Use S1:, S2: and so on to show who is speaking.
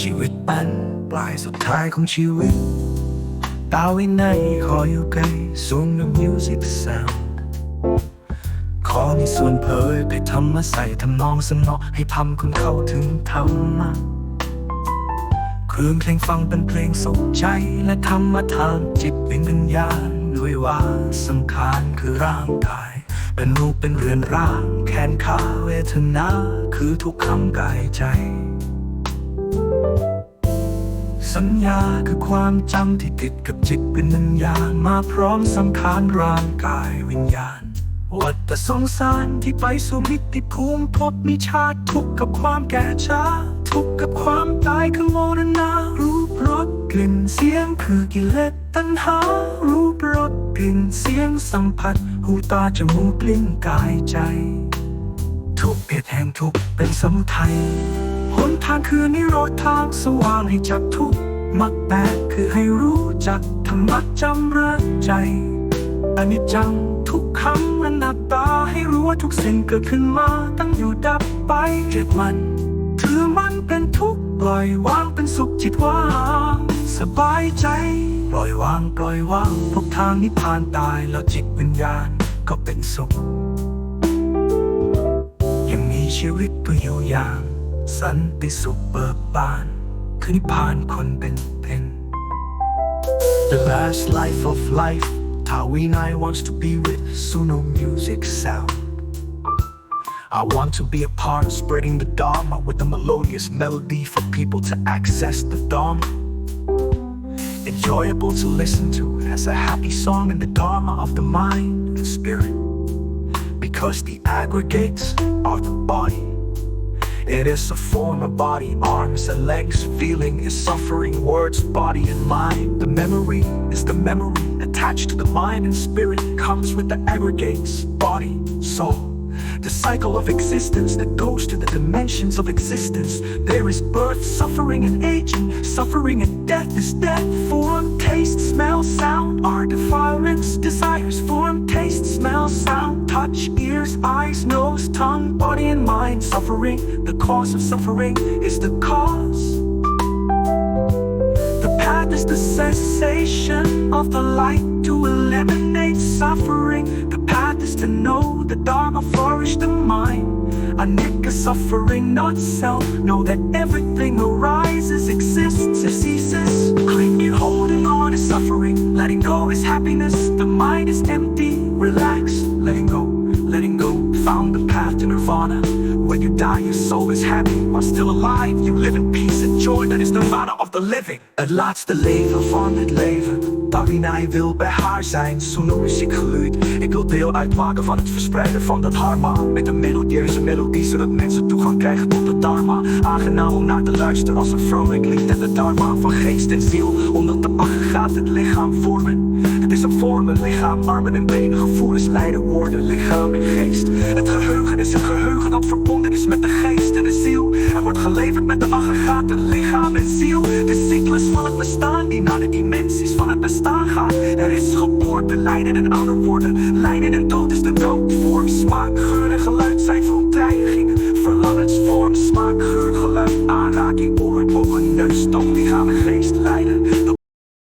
S1: ชีวิตปันปลายสุดท้ายของชีวิตตาวินัยขออยู่ใกล้สูงกับมิวสิกซาวขอมีส่วนเผยไปทำมาใส่ทำนองสนอให้ทำคุณเข้าถึงธรรมะคลื่นเพลงฟังเป็นเพลงสุขใจและธรรมทานจิตเป็นวิญญาณด้วยว่าสำคัญคือร่างกาย เป็นรูปเป็นเรือนร่าง แขนขาเวทนา คือทุกคำกายใจ สัญญาคือความจำที่ติดกับจิตเป็นวิญญาณมาพร้อมสังขารร่างกายวิญญาณ วัฏสงสารที่ไปสู่มิติภูมิภพมีชาติทุกข์กับความแก่ชาทุกข์กับความตายคือโมรณะรูปรสกลิ่นเสียงคือกิเลสตัณหา รูปรสกลิ่นเสียงสัมผัส หูตาจมูกลิ้นกายใจ ทุกเพศแห่งทุกข์เป็นสมุทัย ทางคือนิโรธทางสว่างให้จับทุกมักแปดคือให้รู้จักธรรมะจำเริญใจอนิจจังทุกคำอนัตตาให้รู้ว่าทุกสิ่งเกิดขึ้นมาตั้งอยู่ดับไปเจ็บมันถือมันเป็นทุกข์ปล่อยวางเป็นสุขจิตว่างสบายใจ ปล่อยวางปล่อยวางพบทางนิพพานตายแล้วจิตวิญญาณก็เป็นสุขยังมีชีวิตตัวอยู่อย่าง สันติสุขเบิกบานคือนิพพานคนเป็นเป็น The last life of life Tawinai wants to be with Suno music sound I want to be a part of spreading the Dharma with a melodious melody for people to access the Dharma Enjoyable to listen to as a happy song in the Dharma of the mind and spirit because the aggregates are the body. It is a form of body, arms and legs. Feeling is suffering, words, body, and mind. The memory is the memory attached to the mind and spirit. Comes with the aggregates, body, soul. The cycle of existence that goes to the dimensions of existence. There is birth, suffering, and aging. Suffering and death is death. Form, taste, smell, sound are defilements. Desires, form, touch, ears, eyes, nose, tongue, body, and mind. Suffering, the cause of suffering is the cause. The path is the cessation of the light to eliminate suffering. The path is to know the Dharma, flourish the mind. Anika suffering, not self. Know that everything arises, exists, and ceases. Clinging, holding on is suffering. Letting go is happiness. The mind is empty, relax, letting go. Found the path to nirvana. When you die, your soul is happy. While still alive, you live in peace and joy. That is the matter of the living. Het laatste leven van het leven. Tarinai wil bij haar zijn, Suno muziek geluid. Ik wil deel uitmaken van het verspreiden van dat harma. Met een melodieuze melodie, zodat mensen toegang krijgen tot de dharma. Aangenaam om naar te luisteren als een vrolijk lied. En de dharma van geest en ziel, omdat de aggregaat het lichaam vormen. Het is een vorm, een lichaam, armen en benen, gevoelens, lijden, woorden, lichaam en geest. Het geheugen is een geheugen dat verbonden is met de geest en de ziel. Er wordt geleverd met de aggregaten, lichaam en ziel. De cyclus van het bestaan die naar de dimensies van het bestaan gaat. Er is geboorte, lijden en ouder worden. Lijden en dood is de dood. Vorm, smaak, geur en geluid zijn verontreinigingen.